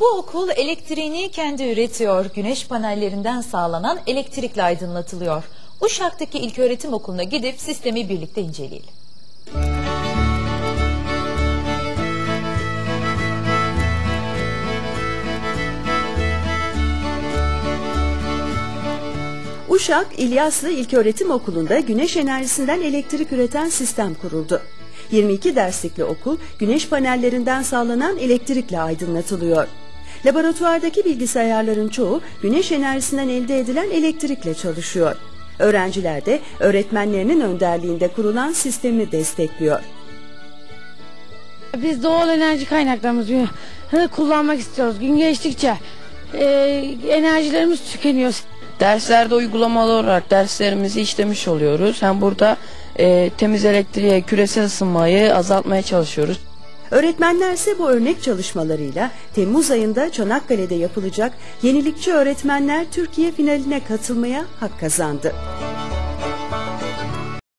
Bu okul elektriğini kendi üretiyor. Güneş panellerinden sağlanan elektrikle aydınlatılıyor. Uşak'taki ilköğretim okuluna gidip sistemi birlikte inceleyelim. Uşak İlyaslı İlköğretim Okulu'nda güneş enerjisinden elektrik üreten sistem kuruldu. 22 derslikli okul güneş panellerinden sağlanan elektrikle aydınlatılıyor. Laboratuvardaki bilgisayarların çoğu güneş enerjisinden elde edilen elektrikle çalışıyor. Öğrenciler de öğretmenlerinin önderliğinde kurulan sistemi destekliyor. Biz doğal enerji kaynaklarımızı kullanmak istiyoruz. Gün geçtikçe e, enerjilerimiz tükeniyor. Derslerde uygulamalı olarak derslerimizi işlemiş oluyoruz. Hem burada e, temiz elektriğe, küresel ısınmayı azaltmaya çalışıyoruz. Öğretmenler ise bu örnek çalışmalarıyla Temmuz ayında Çanakkale'de yapılacak Yenilikçi Öğretmenler Türkiye finaline katılmaya hak kazandı.